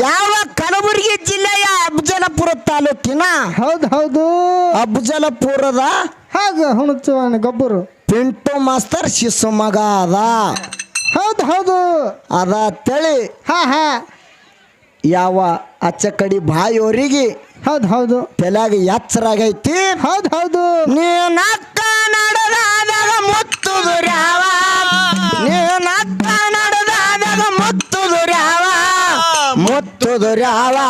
ಯಾವ ಕಲಬುರಗಿ ಜಿಲ್ಲೆಯ ಅಬ್ಜಲಪುರ ತಾಲೂಕಿನ ಹೌದು ಹೌದು. ಅಬ್ಜಲಪುರದ ಹಾಗ ಹುಣಚುವಣ ಗೊಬ್ಬರು. ಪಿಂಟು ಮಾಸ್ತರ್ ಶಿಶು ಮಗ ಅದ. ಹೌದು ಹೌದು. ಅದ ತಳಿ ಹಾ ಹಾ. ಯಾವ ಅಚ್ಚ ಕಡಿ ಬಾಯೋರಿಗೆ ಹೌದು ಹೌದು. ತಲೆಯಾಗ ಎಚ್ಚರಾಗೈತಿ? ಹೌದು ಹೌದು. ನೀನಕ್ಕ ನಡೆದಾದಾಗ ಮುತ್ತುದುರ್ಯಾವ ನೀನಕ್ಕ ধরে আওয়া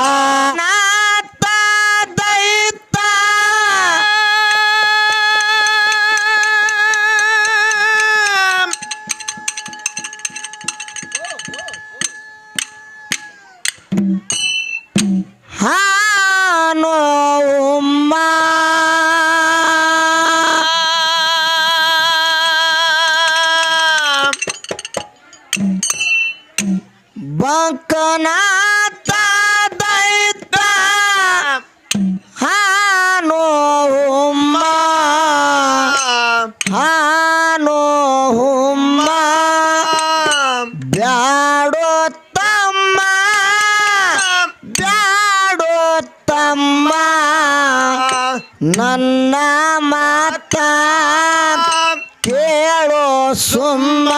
ಸುಮ್ಮ.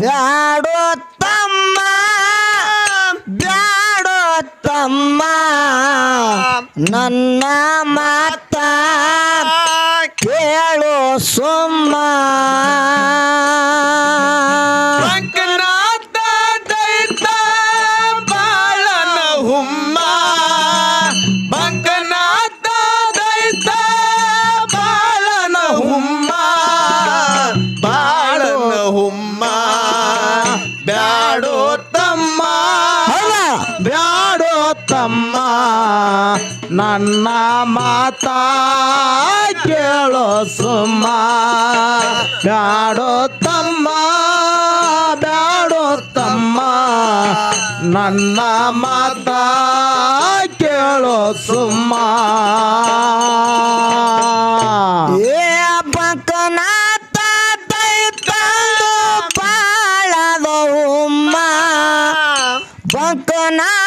ಬ್ಯಾಡೋ ತಮ್ಮ. ಬ್ಯಾಡೋ ತಮ್ಮ. ನನ್ನ ಮಾತ ಕೇಳೋ ಸುಮ್ಮ. ನನ್ನ ಮಾತಾ ಕೇಳೋ ಸುಮ್ಮ. ಬ್ಯಾಡೋ ತಮ್ಮ ಬ್ಯಾಡೋ ತಮ್ಮ. ನನ್ನ ಮಾತಾ ಕೇಳೋ ಸುಮ್ಮ. ಏ ಬಂಕನಾಥ ದೈತಂದು ಬಾಳದ ಉಮ್ಮ. ಬಂಕನಾಥ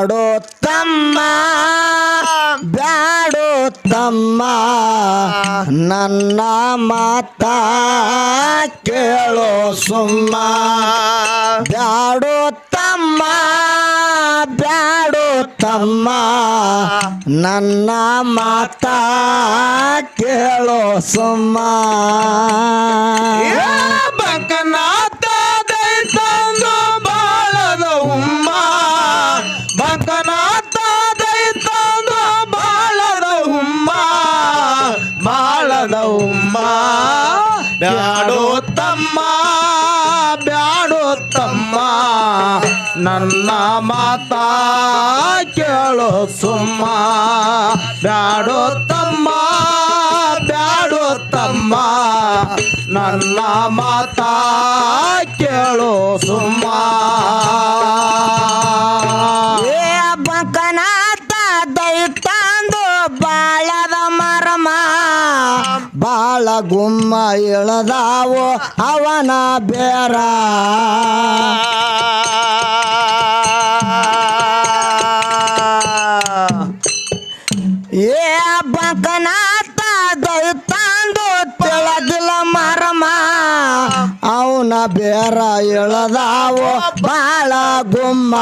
ಬ್ಯಾಡೋ ತಮ್ಮ ಬ್ಯಾಡೋ ತಮ್ಮ, ನನ್ನ ಮಾತ ಕೇಳೋ ಸುಮ್ಮ. ಬ್ಯಾಡೋ ತಮ್ಮ ಬ್ಯಾಡೋ ತಮ್ಮ, ನನ್ನ ಮಾತ ಕೇಳೋ ಸುಮ್ಮ. ಬಂಕನಾಥ ನನ್ನ ಮಾತ ಕೇಳೋ ಸುಮ್ಮ. ಬ್ಯಾಡೋ ತಮ್ಮ, ಬ್ಯಾಡೋ ನನ್ನ ಮಾತ ಕೇಳೋ ಸುಮ್ಮ. ಬಂಕನಾಥ ದೈತಂದು ಬಾಳದ ಮರಮ. ಬಾಳ ಗುಮ್ಮ ಇಳದಾವು ಅವನ ಬೇರ. ಬೇರ ಎಳದಾವೋ ಬಾಳ ಗುಮ್ಮ.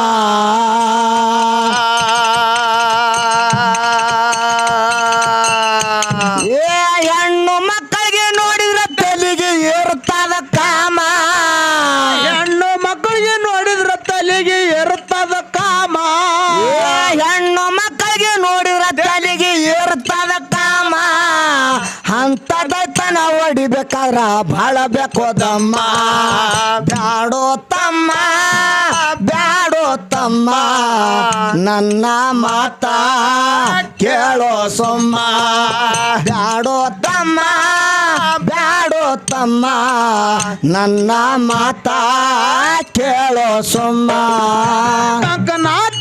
ಹೊಡಿಬೇಕಾದ್ರ ಬಾಳ ಬೇಕೋದಮ್ಮ ಬ್ಯಾಡೋ ತಮ್ಮ ಬ್ಯಾಡೋ ತಮ್ಮ. ನನ್ನ ಮಾತ ಕೇಳೋ ಸೊಮ್ಮ. ಬ್ಯಾಡೋ ತಮ್ಮ ಬ್ಯಾಡೋ ತಮ್ಮ. ನನ್ನ ಮಾತ ಕೇಳೋ ಸೊಮ್ಮ. ಕಂಕನಾಥ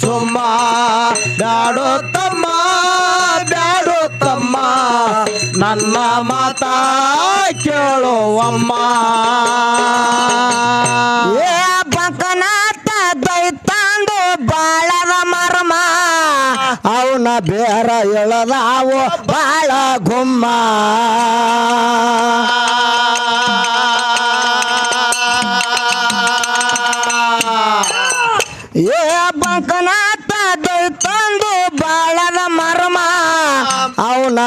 ಸುಮ್ಮ ಬ್ಯಾಡೋ ತಮ್ಮ ಬ್ಯಾಡೋ ತಮ್ಮ. ನನ್ನ ಮಾತ ಕೇಳೋ ಅಮ್ಮ ಏ ಬಕನಾಥ ದೈತಾಂದು ಬಾಳದ ಮರ್ಮ. ಅವನ ಬೇರ ಎಳದಾವು ಬಾಳ ಗುಮ್ಮ.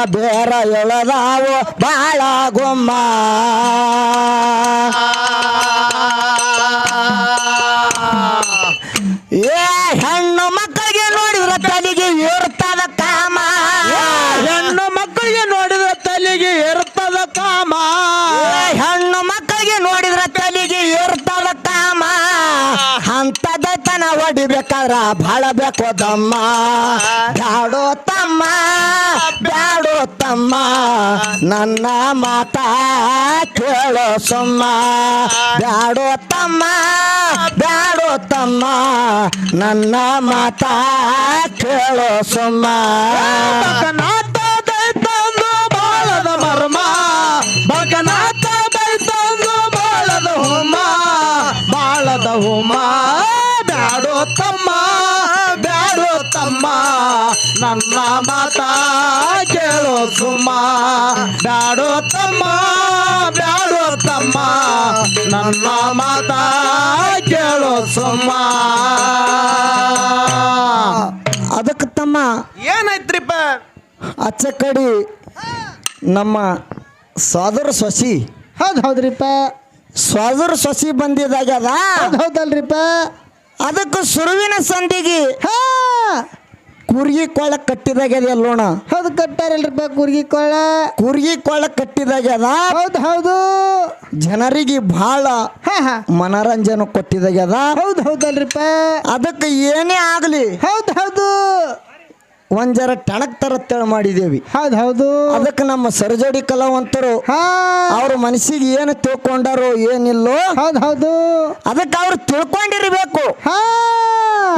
ಬೇರ ಎಳದಾವು ಬಾಳ ಗುಮ್ಮ. ಅಂತದತನ ಹೊಡಿಬೇಕಾದ್ರ ಬಾಳ ಬೇಕು ದಮ್ಮ ಬ್ಯಾಡೋ ತಮ್ಮ ಬ್ಯಾಡೋ ತಮ್ಮ. ನನ್ನ ಮಾತ ಕೇಳೋ ಸುಮ್ಮ. ಬ್ಯಾಡೋ ತಮ್ಮ ಬ್ಯಾಡೋ ತಮ್ಮ. ನನ್ನ ಮಾತ ಕೇಳೋ ಸುಮ್ಮ. ಬಾಳದ ಮರ್ಮ. ಬಾಳದ ಬಾಳದ ಹೋಮ. ನನ್ನ ಮಾತ ಕೇಳೋ ಸುಮ್ಮ. ಬ್ಯಾಡೋ ತಮ್ಮ ಬ್ಯಾಡೋ ತಮ್ಮ. ನನ್ನ ಮಾತ ಕೇಳೋ ಸುಮ್ಮ. ಅದಕ್ಕೆ ತಮ್ಮ. ಏನಾಯ್ತ್ರಿಪ್ಪ? ಅಚ್ಚ ಕಡಿ ನಮ್ಮ ಸೋದರ ಸೊಸಿ. ಹೌದು ಹೌದ್ರಿಪ್ಪ. ಸೋದರ ಸೊಸಿ ಬಂದಿದಾಗ್ಯದ ಹೌದು ಹೌದಲ್ರಿಪ್ಪ. ಅದಕ್ಕೆ ಸುರುವಿನ ಸಂದಿಗೆ. ಹಾ. ಕುರ್ಗಿ ಕೊಳ್ಳ ಕಟ್ಟಿದಾಗ್ಯದ ಎಲ್ಲೋಣ ಹೌದು ಕಟ್ಟಾರಲ್ರಿಪ್ಪ ಕುರ್ಗಿ ಕೊಳ್ಳ. ಕುರ್ಗಿ ಕೊಳ್ಳ ಕಟ್ಟಿದಾಗ್ಯದ ಹೌದು ಹೌದು. ಜನರಿಗೆ ಬಹಳ ಹಾ ಕೊಟ್ಟಿದಾಗ ಮನರಂಜನೆ ಕೊಟ್ಟಿದಾಗ್ಯದ ಹೌದು ಹೌದಲ್ರಿಪ್ಪ ಅದಕ್ಕೆ ಏನೇ ಆಗಲಿ ಹೌದು ಹೌದು. ಒಂದ್ ಜರ ತರ ತರತ್ತೇಳಿ ಮಾಡಿದೇವಿ. ಹೌದು ಹೌದು. ಅದಕ್ಕೆ ನಮ್ಮ ಸರಜೋಡಿ ಕಲಾವಂತರು ಅವ್ರ ಮನಸ್ಸಿಗೆ ಏನು ತಿಳ್ಕೊಂಡಾರೋ ಏನಿಲ್ಲೋ ಹೌದು ಹೌದು. ಅದಕ್ಕೆ ಅವ್ರು ತಿಳ್ಕೊಂಡಿರ್ಬೇಕು. ಹಾ.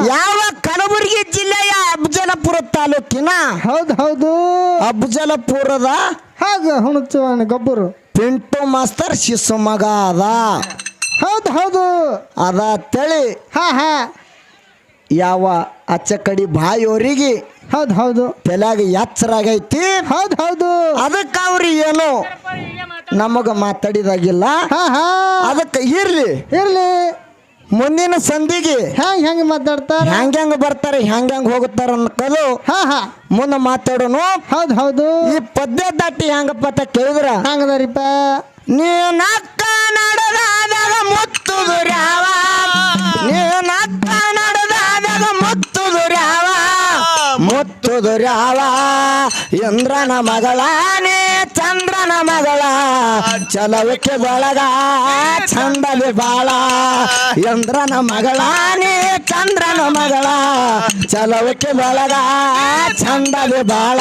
ಯಾವ ಕಲಬುರಗಿ ಜಿಲ್ಲೆಯ ಅಬ್ಜಲಪುರ ತಾಲೂಕಿನ ಹೌದು ಹೌದು. ಅಫಜಲಪುರದ ಹಾಗ ಹುಣಚುವಣ ಗೊಬ್ಬರು. ಪಿಂಟು ಮಾಸ್ತರ್ ಶಿಶು ಮಗ ಅದ. ಹೌದು ಹೌದು. ಅದ ತಳಿ ಹಾ ಹಾ. ಯಾವ ಅಚ್ಚ ಕಡಿ ಬಾಯೋರಿಗೆ ಹೌದು ಹೌದು. ತಲೆಯಾಗ ಎಚ್ಚರಾಗೈತಿ. ಹೌದು ಹೌದು. ಅದಕ್ಕೆ ಅವ್ರಿ ಏನು ನಮಗ ಮಾತಾಡಿದಾಗಿಲ್ಲ. ಅದಕ್ಕ ಇರ್ಲಿ. ಇರ್ಲಿ. ಮುಂದಿನ ಸಂಧಿಗೆ ಹೆಂಗ್ ಹೆಂಗ್ ಮಾತಾಡ್ತಾರ? ಹೆಂಗ್ ಹೆಂಗ್ ಬರ್ತಾರೆ ಹೆಂಗ್ ಹೆಂಗ್ ಹೋಗುತ್ತಾರ ಅನ್ಕೋದು ಹಾ ಹಾ. ಮುಂದೆ ಮಾತಾಡೋನು. ಹೌದು ಹೌದು. ಈ ಪದ್ಯ ದಾಟಿ ಹೆಂಗಪ್ಪ ಅಂತ ಕೇಳಿದ್ರ? ಹಂಗದಾರಿಪ್ಪ ನೀವು ನಕ್ಕ ನಡೆದಾದಾಗ ಮುತ್ತು ದುರ್ಯಾವ ನೀನಕ್ಕ ನಕ್ಕ ಮುತ್ತು ದುರ್ಯಾವ ಇಂದ್ರನ ಮಗಳಾನೇ, ಚಂದ್ರನ ಮಗಳ. ಚಲವಕ್ಕೆ ಬಳಗ, ಚಂದಲಿ ಬಾಳ. ಇಂದ್ರನ ಮಗಳಾನೇ, ಚಂದ್ರನ ಮಗಳ. ಚಲವಕ್ಕೆ ಬಳಗ, ಚಂದಲಿ ಬಾಳ.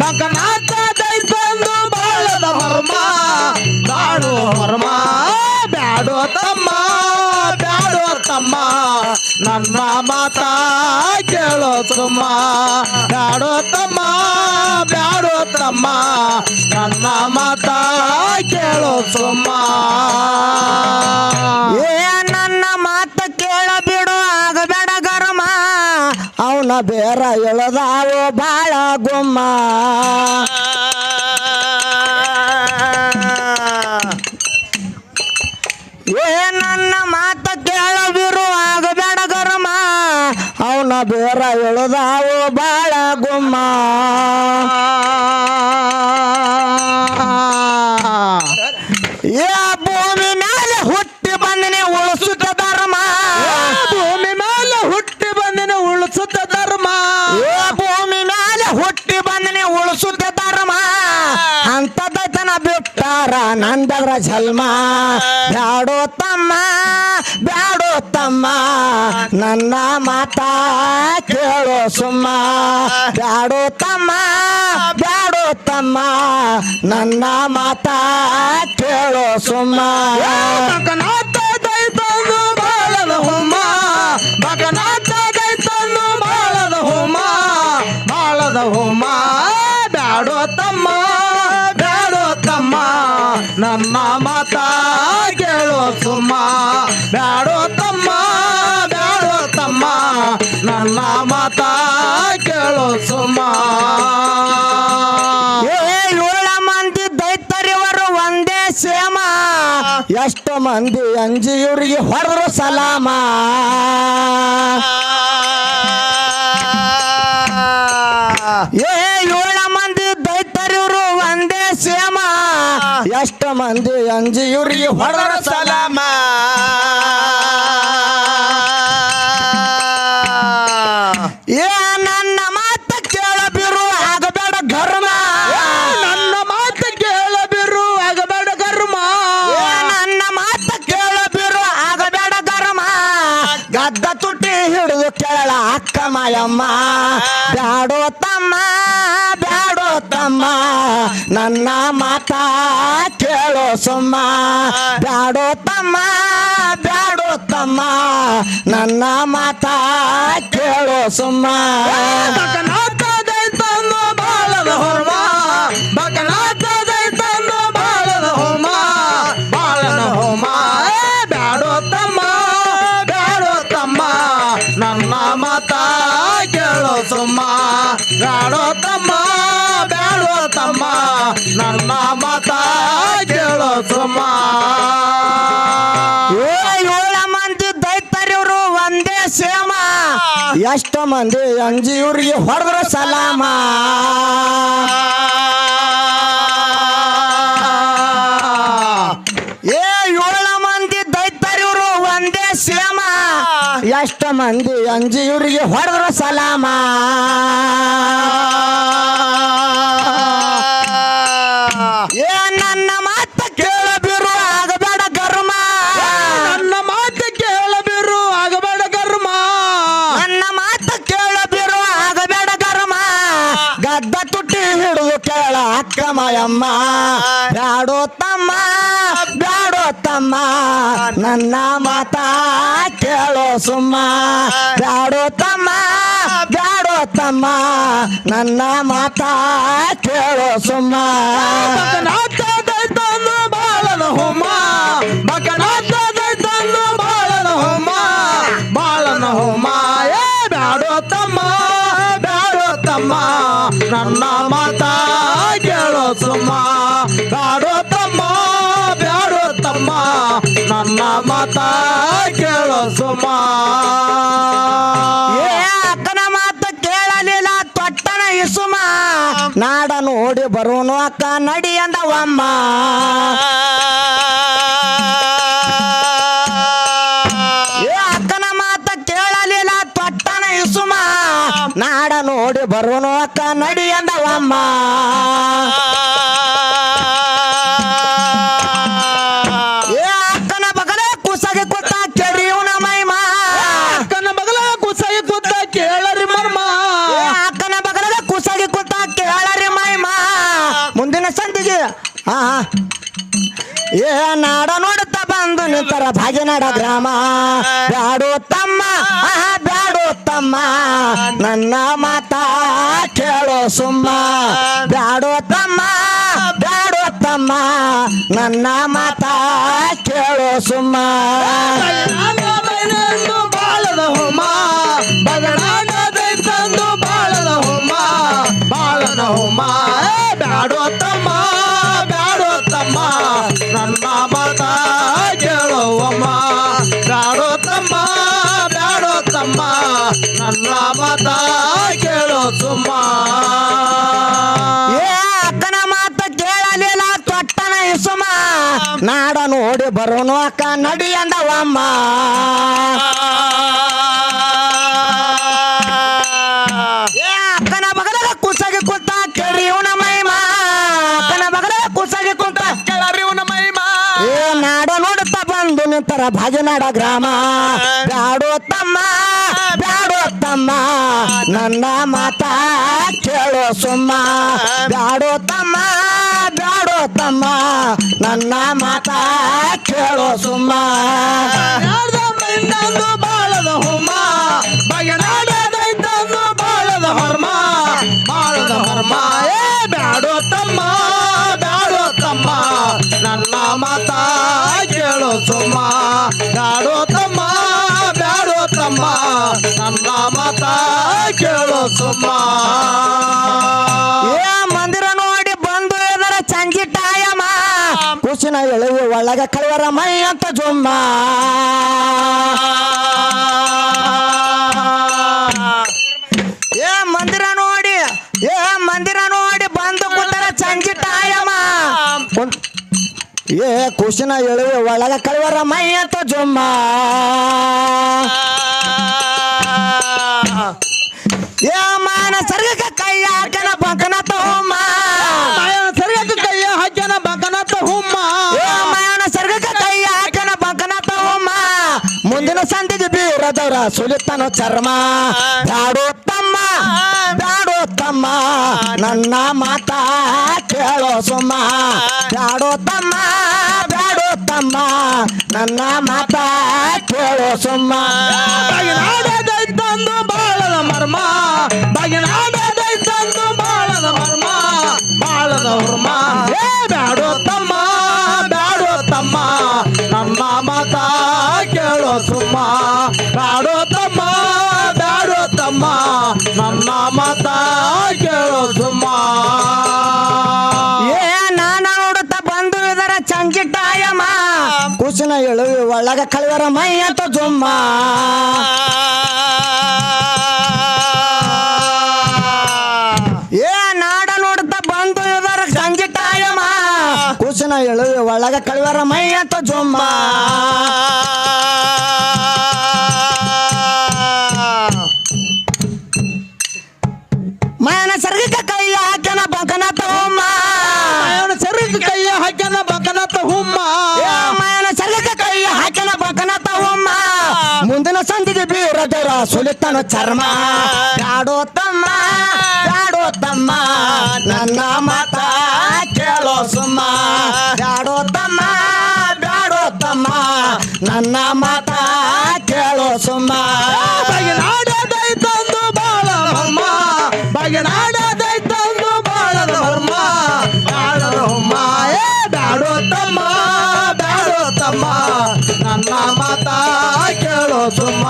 ಬಕನಾಥ ಸುಮ್ಮ ಬ್ಯಾಡೋ ತಮ್ಮ ಬ್ಯಾಡೋ ತಮ್ಮ ನನ್ನ ಮಾತ ಕೇಳೋ ಸುಮ್ಮ. ಏ ನನ್ನ ಮಾತು ಕೇಳ ಬಿಡು ಆಗಬೇಡ ಗರಮ. ಅವನ ಬೇರ ಎಳದಾವು ಬಾಳ ಗುಮ್ಮ. ಎಳದಾವು ಬಾಳ ಗುಮ್ಮ. ಪ್ರಾಣಂದದ್ರ ಜಲ್ಮ ಬ್ಯಾಡೋ ತಮ್ಮ ಬ್ಯಾಡೋ ತಮ್ಮ. ನನ್ನ ಮಾತಾ ಕೇಳೋ ಸುಮ್ಮ. ಬ್ಯಾಡೋ ತಮ್ಮ ಬ್ಯಾಡೋ ತಮ್ಮ. ನನ್ನ ಮಾತಾ ಕೇಳೋ ಸುಮ್ಮ. ಬಗನ ಮಂದಿ ಅಂಜಿಯವ್ರಿಗೆ ಹೊಡೆದ್ರು ಸಲಾಮ. ಏ ಏಳ ಮಂದಿ ದೈತರಿವ್ರು ಒಂದೇ ಸೇಮ ಎಷ್ಟು ಮಂದಿ ಅಂಜಿ ಇವ್ರಿಗೆ ಹೊಡೆದ್ರು ಸಲಾಮ. ತಮ್ಮ ತಮ್ಮ ನನ್ನ ಮಾತಾ ಕೇಳೋ ಸುಮ್ಮ. ಎಷ್ಟು ಮಂದಿ ಅಂಜಿ ಇವ್ರಿಗೆ ಹೊಡೆದ್ರ ಸಲಾಮ? ಏ ಮಂದಿ ದೈತರಿವ್ರು ಒಂದೇ ಎಷ್ಟ ಮಂದಿ ಅಂಜಿ ಹೊಡೆದ್ರ ಸಲಾಮ? ಮಾಯಮ್ಮ. ಬ್ಯಾಡೋ ತಮ್ಮ ಬ್ಯಾಡೋ ತಮ್ಮ ನನ್ನ ಮಾತಾ ಕೇಳೋ ಸುಮ್ಮ. ಬ್ಯಾಡೋ ತಮ್ಮ ಬ್ಯಾಡೋ ತಮ್ಮ ನನ್ನ ಮಾತ ಕೇಳೋ ಸುಮ್ಮ. ಬಕನಾಥ ದೈತನ್ನು ಬಾಳನ ಹೋಮ ಬಕನಾಥ ದೈತನ್ನು ಬಾಳನ ಹೋಮ ಬಾಳನ ಹೋಮ ಏ ಬ್ಯಾಡೋ ತಮ್ಮ ಬ್ಯಾಡೋ ತಮ್ಮ ನನ್ನ ಮಾತ ಸುಮ್ಮ ಬ್ಯಾಡೋ ತಮ್ಮ ಬ್ಯಾಡೋ ತಮ್ಮ, ನನ್ನ ಮಾತ ಕೇಳೋ ಸುಮ್ಮ ಏ, ಅಕ್ಕನ ಮಾತು ಕೇಳಲಿಲ್ಲ ಇಸುಮ. ನಾಡ ನೋಡಿ ಬರೋನು ಅಕ್ಕ, ನಡಿ ಅಂದವಮ್ಮ. ಏ, ಅಕ್ಕನ ಮಾತ ಕೇಳಲಿಲ್ಲ, ತೊಟ್ಟನ ಇಸುಮ. ನಾಡ ನೋಡಿ ಬರೋನು ಅಕ್ಕ, ನಡಿ ಅಂದವಮ್ಮ. ನಿಂತರ ಭಾಗ್ಯನಾಡ ಗ್ರಾಮ. ಬ್ಯಾಡೋ ತಮ್ಮ ಬ್ಯಾಡೋ ತಮ್ಮ. ನನ್ನ ಮಾತ ಕೇಳೋ ಸುಮ್ಮ. ಬ್ಯಾಡೋ ತಮ್ಮ ಬ್ಯಾಡೋ ತಮ್ಮ. ನನ್ನ ಮಾತ ಕೇಳೋ ಸುಮ್ಮ. ಬಾಳದ ಹೋಮ ಬಗಡಾಗದೈತಂದು ಬಾಳದ ಹೋಮ ಬಾಳದ ಹೋಮ ಬ್ಯಾಡೋ ತಮ್ಮ. ಬರೋನು ಅಕ್ಕ ನಡಿ ಅಂದವಮ್ಮ. ಏ ಅಕ್ಕನ ಬಗಲದ ಕುಸಗಿ ಕುಂತ ಕೆರಿಯುನ ಮೈಮ. ಅಕ್ಕನ ಬಗಲದ ಕುಸಗಿ ಕುಂತ ಕೆಳರಿವನ ಮೈಮಾ. ಏ ನಾಡ ನೋಡುತ್ತಾ ಬಂದು ನಿಂತರ ಭಜನಾಡ ಗ್ರಾಮ. ಬ್ಯಾಡೋ ತಮ್ಮ ಬ್ಯಾಡೋ ತಮ್ಮ ನನ್ನ ಮಾತಾ ಕೇಳೋ ಸುಮ್ಮ. ಬ್ಯಾಡೋ ತಮ್ಮ ಬ್ಯಾಡೋ ತಮ್ಮ, ನನ್ನ ಮಾತ ಕೇಳೋ ಸುಮ್ಮ. ಮೈಂದಂದು ಬಾಳದ ಹೋಮ ಬಗೆನಾಡದೈತಂದು ಬಾಳದ ಹೊರ್ಮ. ಬಾಳದ ಹೊರ್ಮ, ಏ ಬ್ಯಾಡೋ ತಮ್ಮ ಬ್ಯಾಡೋ ತಮ್ಮ. ನನ್ನ ಮಾತ ಕೇಳೋ ಸುಮ್ಮ. ಬ್ಯಾಡೋ ತಮ್ಮ ಬ್ಯಾಡೋ ತಮ್ಮ. ನನ್ನ ಮಾತ ಕೇಳೋ ಸುಮ್ಮ. ಏ ಎಳೆಯ ಒಳಗ ಕಳವರ ಮೈ ಅಂತ ಜುಮ್ಮ. ಏ ಮಂದಿರ ನೋಡಿ, ಏ ಮಂದಿರ ನೋಡಿ ಬಂದು ಕೂತರ ಚಂಜಿ ತಾಯಮ್ಮ. ಏ ಕುಸಿನ ಎಳೆಯ ಒಳಗ ಕಳವರ ಮೈ ಅಂತ ಜುಮ್ಮ. ಏ ಮಾನ ಸರ್ಗಕ ಕೈ ಹಾಕನ ಸಂದಿಗೆ ಬೀರದವ್ರ ಸುಲಿತನು ಚರ್ಮ. ಬ್ಯಾಡೋ ತಮ್ಮ ತಮ್ಮ, ನನ್ನ ಮಾತ ಕೇಳೋ ಸುಮ್ಮ. ಬ್ಯಾಡೋ ತಮ್ಮ ತಮ್ಮ, ನನ್ನ ಮಾತ ಕೇಳೋ ಸುಮ್ಮ. ಒಳಗ ಕಳವರ ಮೈ ಅಂತ ಜುಮ್ಮ. ಏ ನಾಡ ನೋಡ್ತಾ ಬಂದು ಇದರ ಚಂಚಿಟ್ಟಾಯಮ್ಮ ಕುಸಿನ ಎಳು ಒಳಗ ಕಳವರ ಮೈ ಅಂತ ಜುಮ್ಮ. ಸುಲಿತನ ಚರ್ಮ. ಬ್ಯಾಡೋ ತಮ್ಮ ಬ್ಯಾಡೋ ತಮ್ಮ, ನನ್ನ ಮಾತ ಕೇಳೋ ಸುಮ್ಮ. ಬ್ಯಾಡೋ ತಮ್ಮ ಬ್ಯಾಡೋ ತಮ್ಮ, ನನ್ನ ಮಾತ ಕೇಳೋ ಸುಮ್ಮ. ಬಾಗಿನಾಡದೈತಂದು ಬಾಳ ಮರ್ಮ. ಬಾಗಿನಾಡದೈತಂದು ಬಾಳದ ಮರ್ಮ. ಬಾಳದ ಹುಮ್ಮ ಬ್ಯಾಡೋ ತಮ್ಮ ಬ್ಯಾಡೋ ತಮ್ಮ, ನನ್ನ ಮಾತ ಕೇಳೋ ಸುಮ್ಮ.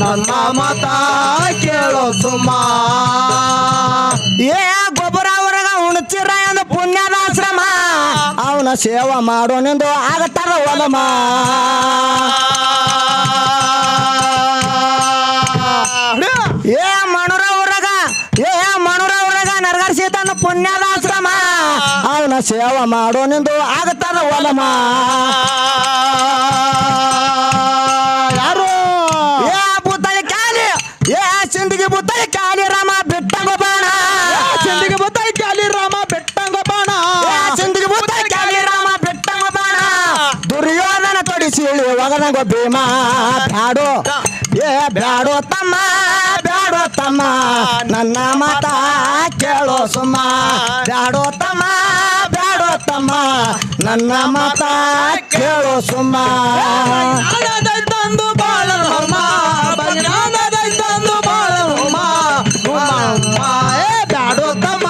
ನನ್ನ ಮತ ಕೇಳೋ ಸುಮ್ಮ ಏ, ಗೊಬ್ಬರ ಹೊರಗ ಉಣಚಿರ ಎಂದು ಪುಣ್ಯದಾಶ್ರಮ. ಅವನ ಸೇವಾ ಮಾಡೋನೆಂದು ಆಗತ್ತಾರ ಒಲಮ. ಏ, ಮಣುರ ಊರಗ ಏ, ಮಣುರ ಊರಗ ನರಗರ್ಸಿ ಪುಣ್ಯದ ಪುಣ್ಯದಾಶ್ರಮ. ಅವನ ಸೇವಾ ಮಾಡೋನೆಂದು ಆಗತ್ತಾರ ಒಲಮ. ಒಗದಂಗ ಭೀಮ, ಬ್ಯಾಡೋ. ಏ, ಬ್ಯಾಡೋ ತಮ್ಮ ಬ್ಯಾಡೋ ತಮ್ಮ. ನನ್ನ ಮಾತ ಕೇಳೋ ಸುಮ್ಮ. ಬ್ಯಾಡೋ ತಮ್ಮ ಬ್ಯಾಡೋ ತಮ್ಮ. ನನ್ನ ಮಾತ ಕೇಳೋ ಸುಮ್ಮ. ತಂದು ಬಾಳ ಹೊಮ್ಮ. ಬಜ್ಞಾನದೈತಂದು ಬಾಳ ಬ್ಯಾಡೋ ತಮ್ಮ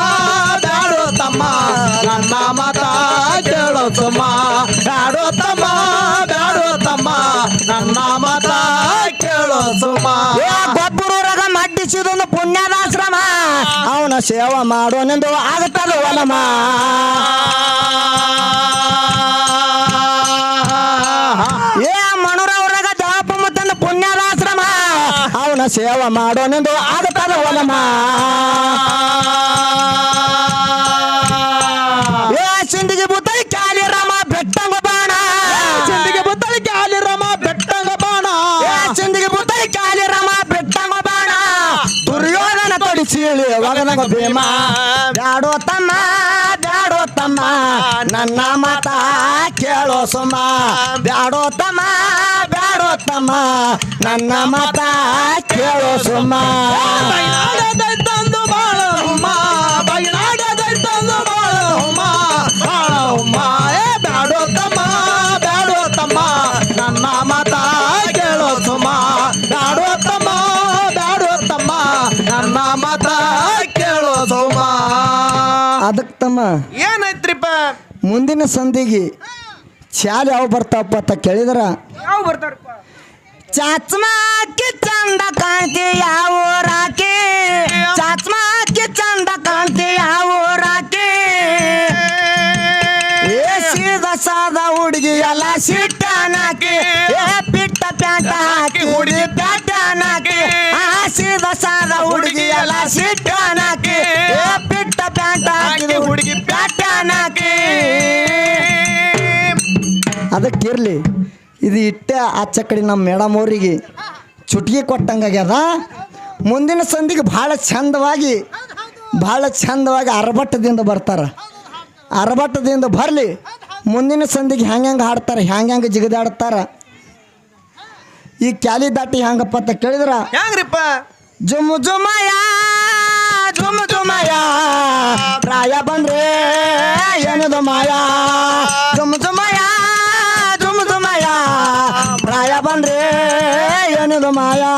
ಬ್ಯಾಡೋ ತಮ್ಮ. ನನ್ನ ಮಾತ ಕೇಳೋ ಸುಮ್ಮ. ಬ್ಯಾಡೋ ತಮ್ಮ ಸೇವಾ ಮಾಡೋನೆಂದು ಆಗತ್ತದ ವನಮ ಏ ಮಣುರವ್ರಾಗ ದಾಪ ಮುತ್ತಂದು ಪುಣ್ಯದಾಶ್ರಮ. ಅವನ ಸೇವಾ ಮಾಡೋನೆಂದು ಆಗತ್ತದ ಒಲಮ ತೊಡಿಸಿ ಒಗನಗ ಭೀಮ. ಬ್ಯಾಡೋ ತಮ್ಮ ಬ್ಯಾಡೋ ತಮ್ಮ. ನನ್ನ ಮಾತ ಕೇಳೋ ಸುಮ. ಬ್ಯಾಡೋ ತಮ್ಮ ಬ್ಯಾಡೋ ತಮ್ಮ. ನನ್ನ ಮಾತ ಕೇಳೋ ಸುಮ್ಮ ಏನಾಯ್ತ್ರಿಪ್ಪ? ಮುಂದಿನ ಸಂಧಿಗೆ ಚಾಲ್ ಯಾವ ಬರ್ತಾವಪ್ಪ ಅಂತ ಕೇಳಿದ್ರ? ಯಾವ ಬರ್ತಾರಪ್ಪ ಚಾಚ್ಮಾಕಿ ಚಂದ ಕಾಣ್ತಿ ಯಾವ ರಾಕಿ ಚಾಚ್ಮಾಕಿ ಚಂದ ಕಾಣ್ತಿ ಯಾವ ರಾಕಿ ಏ ಸೀದ ಸಾದ ಹುಡುಗಿ ಎಲ್ಲ ಸಿಟ್ಟನಾಕಿ ಏ ಪಿಟ್ಟ ಪ್ಯಾಂಟ ಹಾಕಿ ಹುಡುಗಿ ಪ್ಯಾಂಟನಾಕಿ ಆ ಸೀದ ಸಾದ ಹುಡುಗಿ ಎಲ್ಲ ಸಿಟ್ಟ ಅದಕ್ಕಿರ್ಲಿ ಇದು ಇಟ್ಟೆ ಆಚ ಕಡೆ ನಮ್ಮ ಮೇಡಮ್ ಅವರಿಗೆ. ಚುಟ್ಗಿ ಕೊಟ್ಟಂಗಾಗ್ಯದ. ಮುಂದಿನ ಸಂಧಿಗೆ ಭಾಳ ಚಂದವಾಗಿ ಭಾಳ ಚಂದವಾಗಿ ಅರಭಟ್ಟದಿಂದ ಬರ್ತಾರೆ. ಅರಭಟ್ಟದಿಂದ ಬರಲಿ. ಮುಂದಿನ ಸಂದಿಗೆ ಹೆಂಗೆ ಹೆಂಗೆ ಹಾಡ್ತಾರೆ ಹೆಂಗೆ ಹೆಂಗೆ ಜಿಗಿದಾಡ್ತಾರೆ. ಈ ಕ್ಯಾಲಿ ದಾಟಿ ಹೆಂಗಪ್ಪ ಅಂತ ಕೇಳಿದ್ರ? ಹೆಂಗ್ರಿಪ್ಪ ಜುಮ್ ಜುಮಯ ಜುಮ್ ಜುಮಯ ಪ್ರಾಯ ಬಂದ್ರೆ ಏನದು ಮಾಯ. ಜುಮ್ ಜುಮಯ ಮಾಯಾ ಬಂದ್ರೆ ಏನಿದು ಮಾಯಾ?